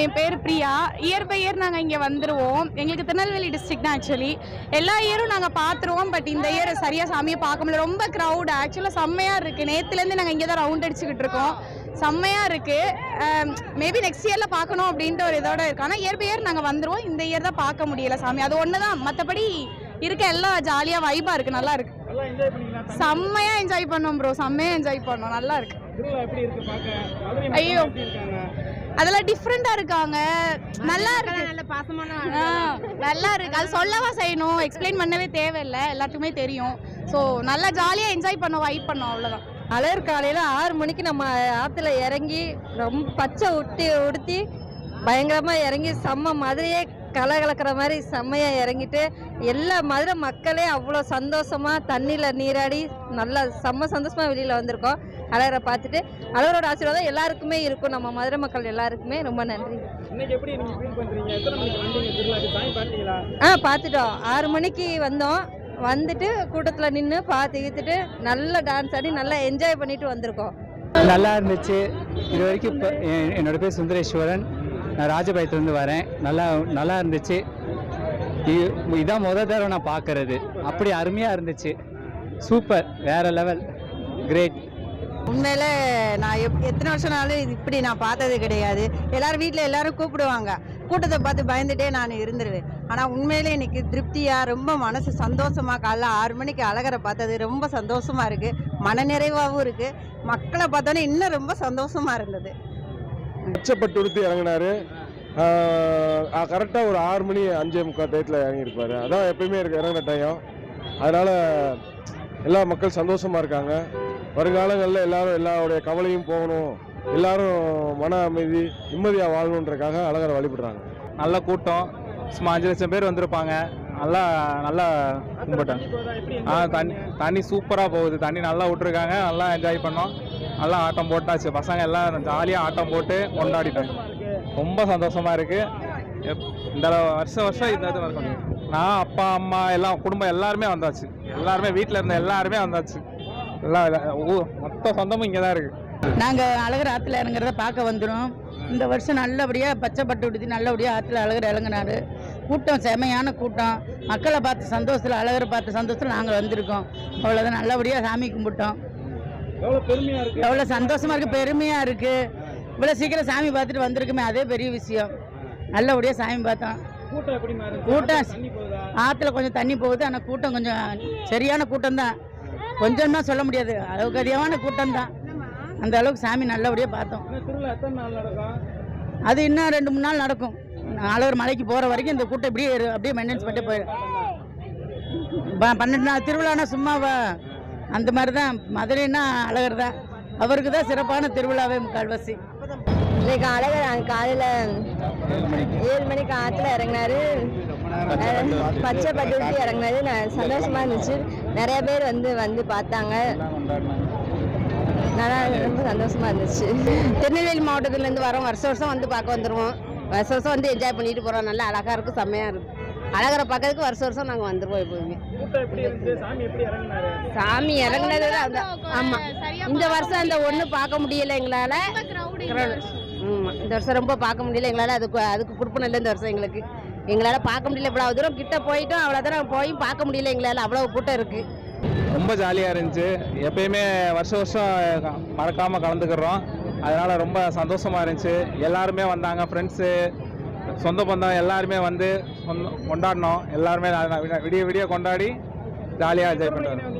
என் பேர் Priya. Year by year நாங்கள் இங்கே வந்துடுவோம் எங்களுக்கு திருநெல்வேலி டிஸ்ட்ரிக்ட் தான் ஆக்சுவலி எல்லா இயரும் நாங்கள் பார்த்துருவோம் பட் இந்த இயர் சரியாக சாமியை பார்க்க முடியல. ரொம்ப க்ரௌட் ஆக்சுவலாக செம்மையாக இருக்குது நேற்றுலேருந்து நாங்கள் இங்கே தான் ரவுண்ட் அடிச்சுக்கிட்டு இருக்கோம். செம்மையாக இருக்குது மேபி நெக்ஸ்ட் இயரில் பார்க்கணும் அப்படின்ட்டு ஒரு இதோட இருக்கு. ஆனால் இயர் பை இயர் நாங்கள் வந்துடுவோம் இந்த இயர் தான் பார்க்க முடியல சாமி. அது ஒன்று தான் மற்றபடி இருக்க எல்லாம் ஜாலியாக வைபாக இருக்குது நல்லா இருக்கு. செம்மையாக என்ஜாய் பண்ணோம் ப்ரோ செம்மையாக என்ஜாய் பண்ணோம். நல்லா இருக்கு. ஐயோ. அதெல்லாம் டிஃப்ரெண்டா இருக்காங்க. நல்லா இருக்கு. நல்ல பாசமான நல்லா இருக்கு. அது சொல்லவா செய்யணும். எக்ஸ்பிளைன் பண்ணவே தேவையில்லை. எல்லாத்துக்குமே தெரியும். ஸோ நல்லா ஜாலியாக என்ஜாய் பண்ணோம் வைப் பண்ணோம் அவ்வளோதான் அலர் காலையில் ஆறு மணிக்கு நம்ம ஆற்றுல இறங்கி ரொம்ப பச்சை உட்டி உடுத்தி பயங்கரமாக இறங்கி செம்ம மதுரையே களை கலக்கிற மாதிரி செம்மையாக இறங்கிட்டு எல்லா மதுரை மக்களே அவ்வளோ சந்தோஷமாக தண்ணியில் நீராடி நல்லா செம்ம சந்தோஷமாக வெளியில் வந்திருக்கோம். அழகரை பார்த்துட்டு அழகரோட ஆசீர்வாதம் எல்லாருக்குமே இருக்கும். நம்ம மதுரை மக்கள் எல்லாருக்குமே ரொம்ப நன்றி. இன்னைக்கு எப்படி நீங்க ஃபீல் பண்றீங்க? எத்தனை மணிக்கு வந்தீங்க? திருவிழாக்கு சாமி பார்த்தீங்களா ஆ பார்த்துட்டோம். ஆறு மணிக்கு வந்தோம். வந்துட்டு கூட்டத்தில் நின்று பார்த்து இழுத்துட்டு நல்லா டான்ஸ் ஆடி நல்லா என்ஜாய் பண்ணிட்டு வந்திருக்கோம். நல்லா இருந்துச்சு. இது வரைக்கும் என்னோட பேர் சுந்தரேஸ்வரன். நான் ராஜபாயத்துலேருந்து வரேன். நல்லா நல்லா இருந்துச்சு. இதுதான் இதான் முத தடவை நான் பார்க்கறது. அப்படி அருமையாக இருந்துச்சு. சூப்பர் வேற லெவல் கிரேட் உண்மையில நான் எப் எத்தனை வருஷம்னாலும் இது இப்படி நான் பார்த்தது கிடையாது. எல்லாரும் வீட்டில் எல்லாரும் கூப்பிடுவாங்க. கூட்டத்தை பார்த்து பயந்துட்டே நான் இருந்துருவேன். ஆனால் உண்மையிலே இன்னைக்கு திருப்தியாக ரொம்ப மனசு சந்தோஷமாக காலைல ஆறு மணிக்கு அழகரை பார்த்தது ரொம்ப சந்தோஷமாக இருக்குது மனநிறைவாகவும் இருக்குது மக்களை பார்த்தோன்னே இன்னும் ரொம்ப சந்தோஷமாக இருந்தது. மிச்சப்பட்டு உடுத்து இறங்கினாரு கரெக்டாக ஒரு ஆறு மணி அஞ்சே முக்கால் டயத்தில் இறங்கியிருப்பார். அதான் எப்பயுமே இருக்கு இறங்குற டயம் அதனால் எல்லா மக்கள் சந்தோஷமாக இருக்காங்க. வருங்காலங்களில் எல்லாரும் எல்லாருடைய கவலையும் போகணும். எல்லாரும் மன அமைதி நிம்மதியாக வாழணுன்றக்காக அழகரை வழிபடுறாங்க. நல்ல கூட்டம். சும்மா அஞ்சு லட்சம் பேர் வந்திருப்பாங்க. நல்லா நல்லா கும்பிட்டாங்க ஆ தண்ணி தண்ணி சூப்பராக போகுது. தண்ணி நல்லா விட்டுருக்காங்க. நல்லா என்ஜாய் பண்ணோம். நல்லா ஆட்டம் போட்டாச்சு. பசங்க எல்லாம் ஜாலியாக ஆட்டம் போட்டு கொண்டாடிட்டாங்க ரொம்ப சந்தோஷமாக இருக்குது எப்- இந்த வருஷம் வருஷம் இந்த இது நடக்கும். நான் அப்பா அம்மா எல்லாம் குடும்பம் எல்லாருமே வந்தாச்சு. எல்லாருமே வீட்டில் இருந்த எல்லாருமே வந்தாச்சு. எல்லாம் ஊ- மொத்த சொந்தமும் இங்கே தான் இருக்குது நாங்கள் அழகர் ஆற்றுல இறங்குறத பார்க்க வந்துடும் இந்த வருஷம் நல்லபடியாக பச்சைப்பட்டு பட்டு நல்லபடியாக ஆற்றுல அழகர் இறங்குனாரு. கூட்டம் செமையான கூட்டம். மக்களை பார்த்து சந்தோஷத்தில் அழகரை பார்த்து சந்தோஷத்தில் நாங்கள் வந்திருக்கோம். அவ்வளோதான் நல்லபடியாக சாமி கும்பிட்டோம். எவ்வளோ சந்தோஷமாக இருக்குது பெருமையாக இருக்குது இவ்வளோ சீக்கிரம் சாமி பார்த்துட்டு வந்திருக்குமே அதே பெரிய விஷயம். நல்லபடியாக சாமி பார்த்தோம். கூட்டம் ஆற்றுல கொஞ்சம் தண்ணி போகுது ஆனால் கூட்டம் கொஞ்சம் சரியான கூட்டம் தான் கொஞ்சம் தான் சொல்ல முடியாது. அளவுக்கு அதிகமான கூட்டம் தான் அந்த அளவுக்கு சாமி நல்லபடியாக பார்த்தோம். அது இன்னும் ரெண்டு மூணு நாள் நடக்கும். அழகர் மலைக்கு போகிற வரைக்கும் இந்த கூட்டம் இப்படியே அப்படியே மெயின்டைன்ஸ் பண்ணிட்டு போயிடும் ப- பன்னெண்டு நாள் திருவிழானா சும்மாவா? அந்த மாதிரி தான் மதுரைன்னா அழகர் தான் அவருக்கு தான் சிறப்பான திருவிழாவே முக்கால்வாசி. இன்றைக்கு அழகர் காலையில் ஏழு மணிக்கு ஆற்றுல இறங்கினாரு. பச்சை பட்டு உடுத்தி இறங்கினாரு. நான் இருந்துச்சு. நிறைய பேர் வந்து வந்து பார்த்தாங்க. நல்லா ரொம்ப சந்தோஷமா இருந்துச்சு. திருநெல்வேலி மாவட்டத்துலேருந்து வரோம். வருஷம் வருஷம் வந்து பார்க்க வந்துடுவோம் வருஷம் வருஷம் வந்து என்ஜாய் பண்ணிட்டு போகிறோம் நல்லா அழகாக இருக்கும் செம்மையாக இருக்கும். அழகரை பார்க்கறதுக்கு வருஷம் வருஷம் நாங்கள் வந்துடுவோம் எப்போதுமே. சாமி இறங்குனது அந்த ஆமாம் இந்த வருஷம் அந்த ஒன்று பார்க்க முடியல எங்களால். இந்த வருஷம் ரொம்ப பார்க்க முடியல எங்களால். அதுக்கு அதுக்கு கொடுப்பணும் இல்லை இந்த வருஷம் எங்களுக்கு. எங்களால் பார்க்க முடியல. இவ்வளோ தூரம் கிட்ட போயிட்டோம். அவ்வளோ தூரம் போய் பார்க்க முடியல எங்களால். அவ்வளோ கூட்டம் இருக்குது ரொம்ப ஜாலியாக இருந்துச்சு. எப்பயுமே வருஷம் வருஷம் மறக்காமல் கலந்துக்கிறோம். அதனால் ரொம்ப சந்தோஷமா இருந்துச்சு. எல்லாருமே வந்தாங்க ஃப்ரெண்ட்ஸு சொந்த பந்தம் எல்லாருமே வந்து சொந்த- கொண்டாடினோம். எல்லாருமே விடிய விடிய கொண்டாடி ஜாலியாக என்ஜாய் பண்ணுறோம்